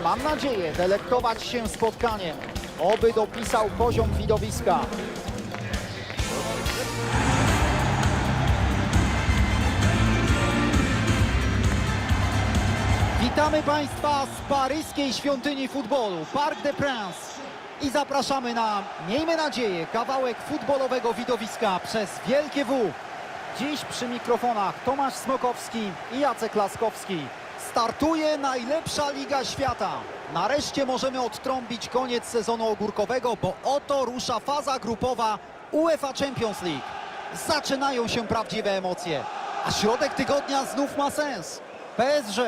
Mam nadzieję delektować się spotkaniem. Oby dopisał poziom widowiska. Witamy Państwa z paryskiej świątyni futbolu, Parc des Princes. I zapraszamy na, miejmy nadzieję, kawałek futbolowego widowiska przez Wielkie W. Dziś przy mikrofonach Tomasz Smokowski i Jacek Laskowski. Startuje najlepsza liga świata. Nareszcie możemy odtrąbić koniec sezonu ogórkowego, bo oto rusza faza grupowa UEFA Champions League. Zaczynają się prawdziwe emocje, a środek tygodnia znów ma sens. PSG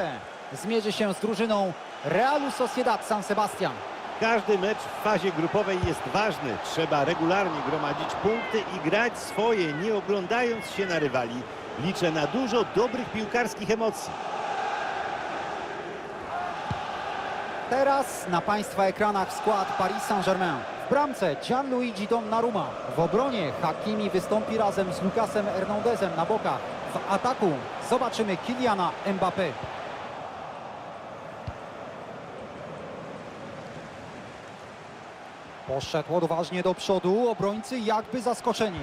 zmierzy się z drużyną Realu Sociedad San Sebastian. Każdy mecz w fazie grupowej jest ważny. Trzeba regularnie gromadzić punkty i grać swoje, nie oglądając się na rywali. Liczę na dużo dobrych piłkarskich emocji. Teraz na Państwa ekranach skład Paris Saint-Germain. W bramce Gianluigi Donnarumma. W obronie Hakimi wystąpi razem z Lucasem Hernandezem na bokach. W ataku zobaczymy Kyliana Mbappé. Poszedł odważnie do przodu, obrońcy jakby zaskoczeni.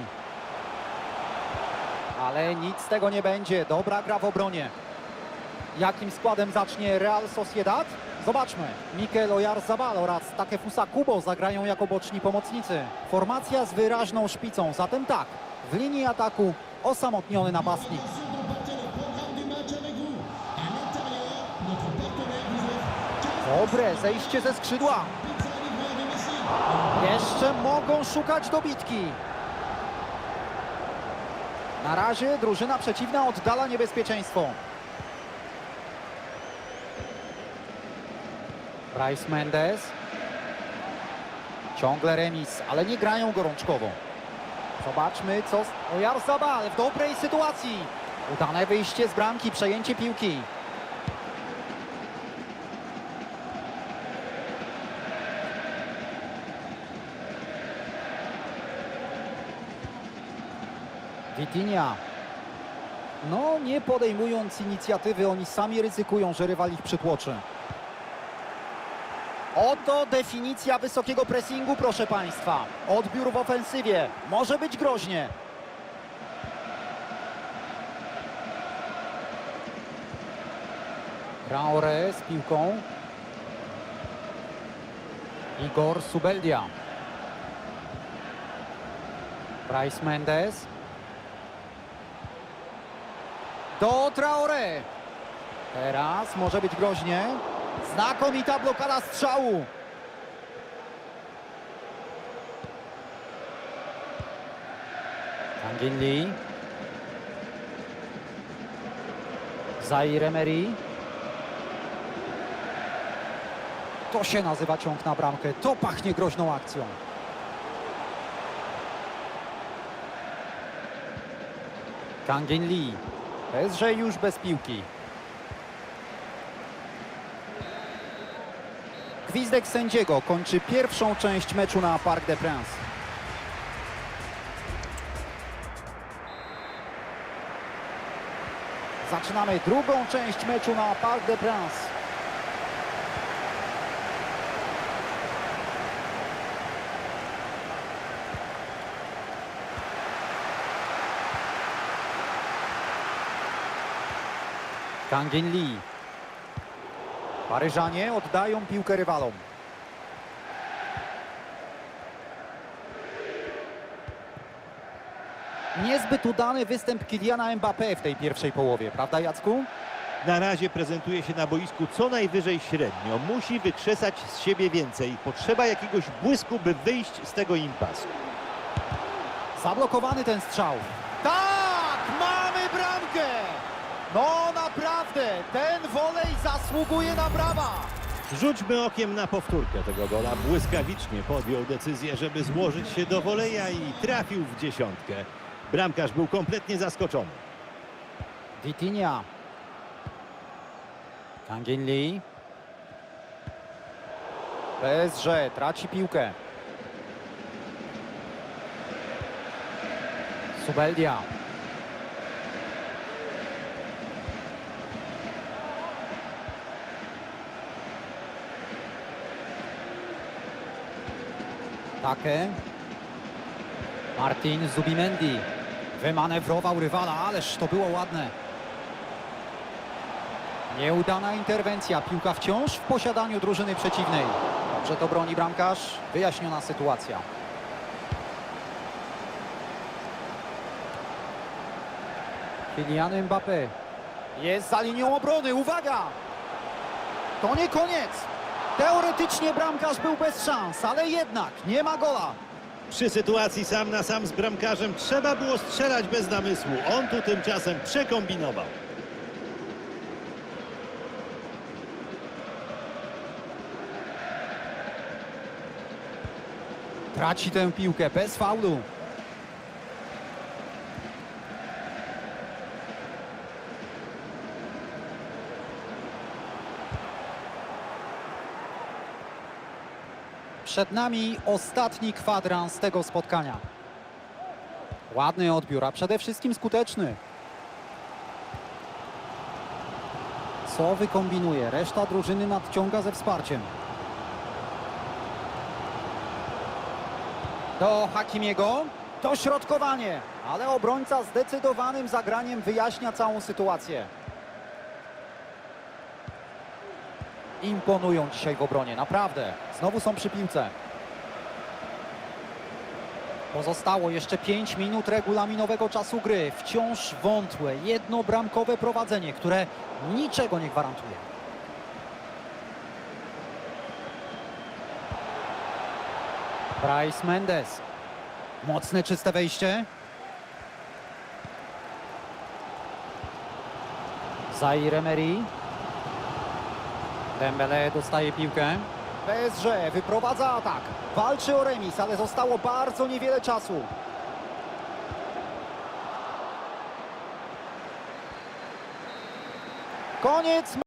Ale nic z tego nie będzie. Dobra gra w obronie. Jakim składem zacznie Real Sociedad? Zobaczmy. Mikel Oyarzabal oraz Takefusa Kubo zagrają jako boczni pomocnicy. Formacja z wyraźną szpicą, zatem tak, w linii ataku osamotniony napastnik. Dobre zejście ze skrzydła. Jeszcze mogą szukać dobitki. Na razie drużyna przeciwna oddala niebezpieczeństwo. Bryce Mendes. Ciągle remis, ale nie grają gorączkowo. Zobaczmy, co... z- Oyarzabal w dobrej sytuacji. Udane wyjście z bramki, przejęcie piłki. Vitinha. No, nie podejmując inicjatywy, oni sami ryzykują, że rywal ich przytłoczy. Oto definicja wysokiego pressingu, proszę Państwa. Odbiór w ofensywie. Może być groźnie. Traore z piłką. Igor Subeldia. Bryce Mendes. Do Traore. Teraz może być groźnie. Znakomita blokada strzału. Kangin Lee. Zaire Emery. To się nazywa ciąg na bramkę. To pachnie groźną akcją. Kangin Lee. PSG już bez piłki. Gwizdek sędziego kończy pierwszą część meczu na Parc des Princes. Zaczynamy drugą część meczu na Parc des Princes. Kangin Lee. Paryżanie oddają piłkę rywalom. Niezbyt udany występ Kyliana Mbappé w tej pierwszej połowie, prawda Jacku? Na razie prezentuje się na boisku co najwyżej średnio. Musi wykrzesać z siebie więcej. Potrzeba jakiegoś błysku, by wyjść z tego impasu. Zablokowany ten strzał. Tak! Mamy bramkę! No naprawdę, ten wolej zasługuje na brawa! Rzućmy okiem na powtórkę tego gola. Błyskawicznie podjął decyzję, żeby złożyć się do woleja i trafił w dziesiątkę. Bramkarz był kompletnie zaskoczony. Vitinha. Kangin Lee. PSG traci piłkę. Subeldia. Take. Martin Zubimendi. Wymanewrował rywala, ależ to było ładne. Nieudana interwencja. Piłka wciąż w posiadaniu drużyny przeciwnej. Dobrze to broni bramkarz. Wyjaśniona sytuacja. Kylian Mbappé. Jest za linią obrony. Uwaga! To nie koniec. Teoretycznie bramkarz był bez szans, ale jednak nie ma gola. Przy sytuacji sam na sam z bramkarzem trzeba było strzelać bez namysłu. On tu tymczasem przekombinował. Traci tę piłkę bez faulu. Przed nami ostatni kwadrans tego spotkania. Ładny odbiór, a przede wszystkim skuteczny. Co wykombinuje? Reszta drużyny nadciąga ze wsparciem. Do Hakimiego. Dośrodkowanie. Ale obrońca zdecydowanym zagraniem wyjaśnia całą sytuację. Imponują dzisiaj w obronie, naprawdę. Znowu są przy piłce. Pozostało jeszcze 5 minut regulaminowego czasu gry. Wciąż wątłe, jednobramkowe prowadzenie, które niczego nie gwarantuje. Bryce Mendes. Mocne, czyste wejście. Zaire Emery. Dembele dostaje piłkę. PSG wyprowadza atak. Walczy o remis, ale zostało bardzo niewiele czasu. Koniec